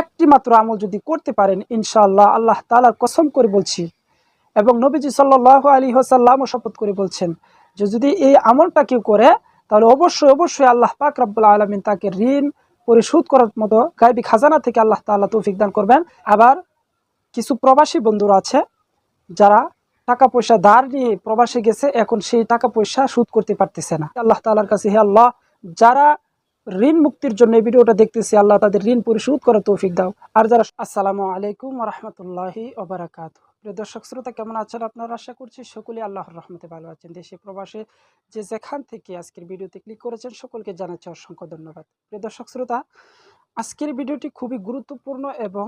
একটি মাত্র আমল যদি করতে পারেন, ইনশাআল্লাহ আল্লাহ তালার কসম করে বলছি এবং নবীজি সাল্লাহ আলী হাসাল্লামও শপথ করে বলছেন যে যদি এই আমলটা কেউ করে, তাহলে অবশ্যই অবশ্যই আল্লাহ পাক রাব্বুল আলমিন তাকে ঋণ পরিশোধ করার মতো গাইবি খাজানা থেকে আল্লাহ তাআলা তৌফিক দান করবেন। আবার কিছু প্রবাসী বন্ধুরা আছে যারা টাকা পয়সা ধার নিয়ে প্রবাসে গেছে, এখন সেই টাকা পয়সা সুদ করতে পারতেছে না। আল্লাহ তাআলার কাছে, হে আল্লাহ, যারা ঋণ মুক্তির জন্য এই ভিডিওটা দেখতেছি, আল্লাহ তাদের ঋণ পরিশোধ করার তৌফিক দাও। আর যারা, আসসালামু আলাইকুম রহমতুল্লাহি ওবরাকাত দর্শক, শ্রোতা কেমন আছেন আপনারা? আশা করছি সকলে আল্লাহর রহমতে ভালো আছেন। দেশে প্রবাসে যে যেখান থেকে আজকের ভিডিওতে ক্লিক করেছেন, সকলকে জানাচ্ছি অসংখ্য ধন্যবাদ। প্রিয় দর্শক, শ্রোতা, আজকের ভিডিওটি খুবই গুরুত্বপূর্ণ এবং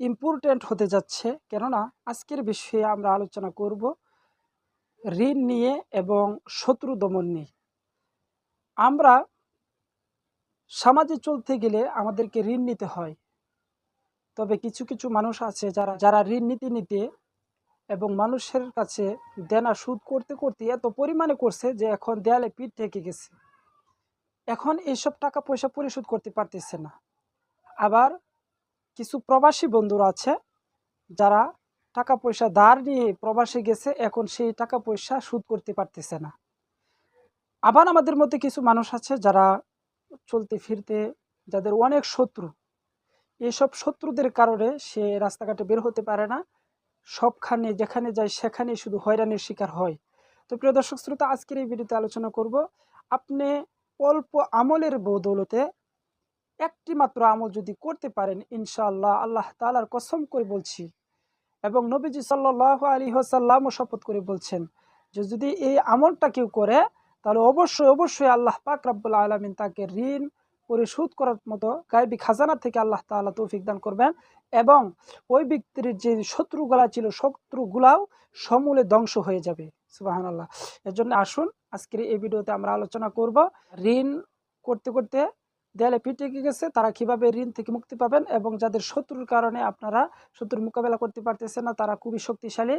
ইম্পর্ট্যান্ট হতে যাচ্ছে। কেননা, আজকের বিষয়ে আমরা আলোচনা করব ঋণ নিয়ে এবং শত্রু দমন নিয়ে। আমরা সমাজে চলতে গেলে আমাদেরকে ঋণ নিতে হয়। তবে কিছু কিছু মানুষ আছে যারা যারা ঋণ নিতে নিতে এবং মানুষের কাছে দেনা সুদ করতে করতে এত পরিমাণে করছে যে এখন দেয়ালে পিঠ ঠেকে গেছে। এখন এইসব টাকা পয়সা পরিশোধ করতে পারতেছে না। আবার কিছু প্রবাসী বন্ধুরা আছে যারা টাকা পয়সা ধার নিয়ে প্রবাসে গেছে, এখন সেই টাকা পয়সা সুদ করতে পারতেছে না। আবার আমাদের মধ্যে কিছু মানুষ আছে যারা চলতে ফিরতে যাদের অনেক শত্রু এইসব শত্রুদের কারণে সে রাস্তাঘাটে বের হতে পারে না। সবখানে যেখানে যায় সেখানে শুধু হয়রানির শিকার হয়। তো প্রিয় দর্শক শ্রোতা, আজকের এই ভিডিওতে আলোচনা করব আপনি অল্প আমলের বদৌলতে একটি মাত্র আমল যদি করতে পারেন, ইনশাআল্লাহ আল্লাহ তালার কসম করে বলছি এবং নবীজি সাল্লাহ আলী হাসাল্লামও শপথ করে বলছেন যে যদি এই আমলটা কেউ করে তাহলে অবশ্যই অবশ্যই আল্লাহ পাক রাব্বুল আলমিন তাকে ঋণ, পরিশোধ করার মতো গায়েবী খাজানা থেকে আল্লাহ তাআলা তৌফিক দান করবেন এবং ওই ব্যক্তির যে শত্রুগুলা ছিল, শত্রুগুলাও সমূলে ধ্বংস হয়ে যাবে। সুবাহান আল্লাহ এর জন্য আসুন, আজকের এই ভিডিওতে আমরা আলোচনা করব ঋণ করতে করতে দেয়ালে পিঠে গেছে, তারা কীভাবে ঋণ থেকে মুক্তি পাবেন এবং যাদের শত্রুর কারণে আপনারা শত্রুর মোকাবেলা করতে পারতেছেন না, তারা খুবই শক্তিশালী।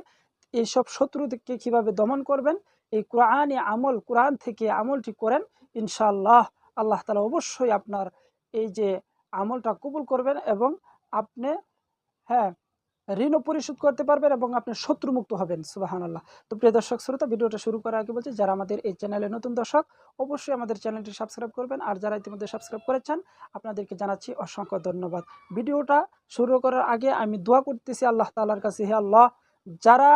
এইসব শত্রুকে কীভাবে দমন করবেন এই কোরআনে আমল, কোরআন থেকে আমলটি করেন, ইনশাআল্লাহ আল্লাহ তালা অবশ্যই আপনার এই যে আমলটা কবুল করবেন এবং আপনি হ্যাঁ ঋণও পরিশোধ করতে পারবেন এবং আপনি শত্রুমুক্ত হবেন সুবাহান আল্লাহ তো প্রিয় দর্শক, শ্রোতা, ভিডিওটা শুরু করার আগে বলছি, যারা আমাদের এই চ্যানেলে নতুন দর্শক, অবশ্যই আমাদের চ্যানেলটি সাবস্ক্রাইব করবেন আর যারা ইতিমধ্যে সাবস্ক্রাইব করেছেন, আপনাদেরকে জানাচ্ছি অসংখ্য ধন্যবাদ। ভিডিওটা শুরু করার আগে আমি দোয়া করতেছি আল্লাহ তালার কাছে, হে আল্লাহ, যারা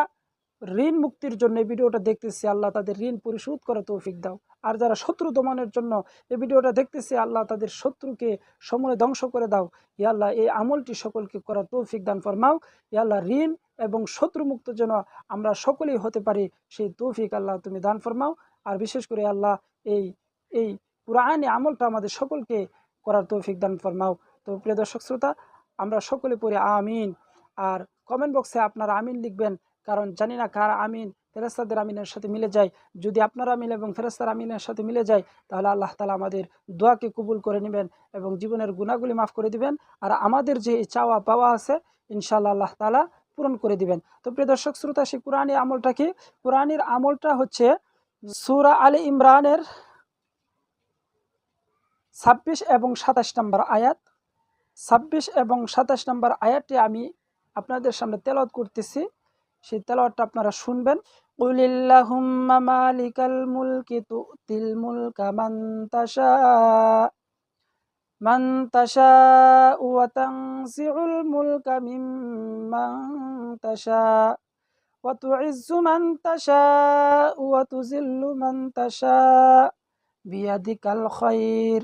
ঋণ মুক্তির জন্য এই ভিডিওটা দেখতেছি, আল্লাহ তাদের ঋণ পরিশোধ করে তৌফিক দাও। আর যারা শত্রু দমনের জন্য এই ভিডিওটা দেখতেছি, আল্লাহ তাদের শত্রুকে সমূলে ধ্বংস করে দাও। ইয়াল্লাহ এই আমলটি সকলকে করার তৌফিক দান ফরমাও। ইয়াল্লাহ ঋণ এবং শত্রুমুক্ত যেন আমরা সকলেই হতে পারি, সেই তৌফিক আল্লাহ তুমি দান ফরমাও। আর বিশেষ করে আল্লাহ, এই এই পুরাণে আমলটা আমাদের সকলকে করার তৌফিক দান ফরমাও। তো প্রিয় দর্শক শ্রোতা, আমরা সকলে পড়ি আমিন। আর কমেন্ট বক্সে আপনারা আমিন লিখবেন কারণ জানি না কার আমিন ফেরেস্তাদের আমিনের সাথে মিলে যায়। যদি আপনার আমিন এবং ফেরেস্তার আমিনের সাথে মিলে যায়, তাহলে আল্লাহ তালা আমাদের দোয়াকে কবুল করে নেবেন এবং জীবনের গুণাগুলি মাফ করে দিবেন। আর আমাদের যে চাওয়া পাওয়া আছে ইনশাল্লাহ আল্লাহ তালা পূরণ করে দিবেন। তো প্রিয় দর্শক, শ্রোতা, সেই কোরআনী আমলটা কি? কোরআনের আমলটা হচ্ছে সুরা আলী ইমরানের ছাব্বিশ এবং সাতাশ নম্বর আয়াত। ছাব্বিশ এবং সাতাশ নম্বর আয়াতটি আমি আপনাদের সামনে তেলত করতেছি। সেই তেলাওয়াতটা আপনারা শুনবেন। কুলিল্লাহুম্মা মালিকাল মুলকি তুতিল মুলকা মান তাশা মান তাশা ওয়া তানজিউল মুলকা মিম্মান তাশা, ওয়া তুইজ্জু মান তাশা ওয়া তুযিল্লু মান তাশা, বিয়াদিকাল খায়র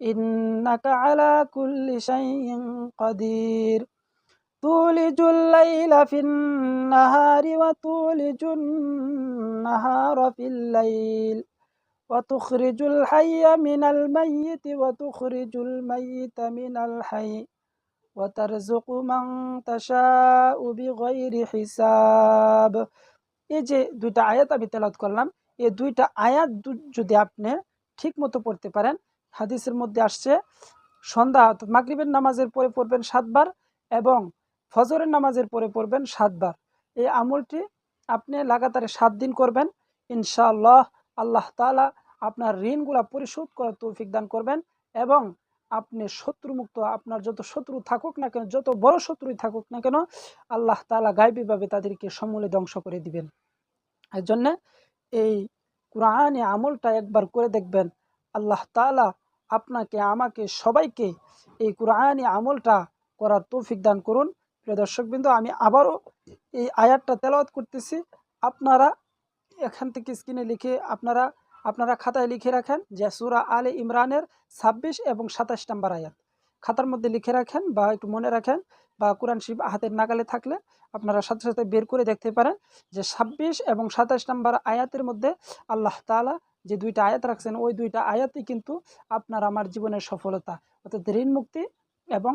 ইন্নাকা আলা কুল্লি শাইইন কাদির। تولج الليل في النهار وتولج النهار في الليل وتخرج الحي من الميت وتخرج الميت من الحي وترزق من تشاء بغير حساب এই যে দুইটা আয়াত আমি তেলাত করলাম এই দুইটা আয়াত যদি আপনি ঠিক মতো পড়তে পারেন হাদিসের মধ্যে আসছে সন্ধ্যা মাগরিবের নামাজের পরে পড়বেন সাতবার এবং ফজরের নামাজের পরে পড়বেন সাতবার। এই আমলটি আপনি লাগাতারে সাত দিন করবেন। ইনশাআল্লাহ আল্লাহ তালা আপনার ঋণগুলা পরিশোধ করার তৌফিক দান করবেন এবং আপনি শত্রুমুক্ত, আপনার যত শত্রু থাকুক না কেন, যত বড় শত্রুই থাকুক না কেন, আল্লাহ তালা গাইবীভাবে তাদেরকে সমূলে ধ্বংস করে দিবেন। এর জন্যে এই কোরআনে আমলটা একবার করে দেখবেন। আল্লাহ তালা আপনাকে, আমাকে সবাইকে এই কোরআনে আমলটা করার তৌফিক দান করুন। প্রিয় দর্শকবৃন্দ, আমি আবারও এই আয়াতটা তেলাওয়াত করতেছি। আপনারা এখান থেকে স্ক্রিনে লিখে আপনারা আপনারা খাতায় লিখে রাখেন যে সুরা আলে ইমরানের ছাব্বিশ এবং সাতাশ নাম্বার আয়াত। খাতার মধ্যে লিখে রাখেন বা একটু মনে রাখেন বা কোরআন শিব হাতের নাগালে থাকলে আপনারা সাথে সাথে বের করে দেখতে পারেন যে ছাব্বিশ এবং সাতাশ নাম্বার আয়াতের মধ্যে আল্লাহ তালা যে দুইটা আয়াত রাখছেন, ওই দুইটা আয়াতই কিন্তু আপনার আমার জীবনের সফলতা, অর্থাৎ ঋণ মুক্তি এবং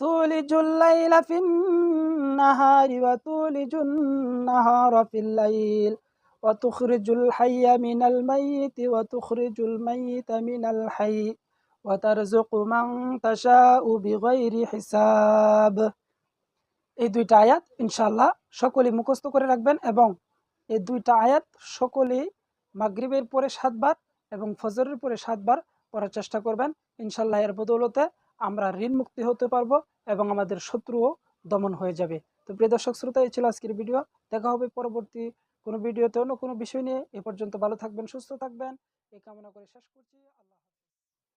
تولج الليل في النهار وتولج النهار في الليل وتخرج الحي من الميت وتخرج الميت من الحي وترزق من تشاء بغير حساب এই দুইটা আয়াত ইনশাল্লাহ সকলেই মুখস্থ করে রাখবেন এবং এই দুইটা আয়াত সকলেই মাগরিবের পরে সাতবার এবং ফজরের পরে সাতবার পড়ার চেষ্টা করবেন ইনশাল্লাহ এর বদৌলতে আমরা ঋণ মুক্তি হতে পারব এবং আমাদের শত্রুও দমন হয়ে যাবে। তো প্রিয় দর্শক, শ্রোতা, এই ছিল আজকের ভিডিও। দেখা হবে পরবর্তী কোনো ভিডিওতে অন্য কোনো বিষয় নিয়ে। এ পর্যন্ত ভালো থাকবেন, সুস্থ থাকবেন। এই কামনা করে শেষ করছি।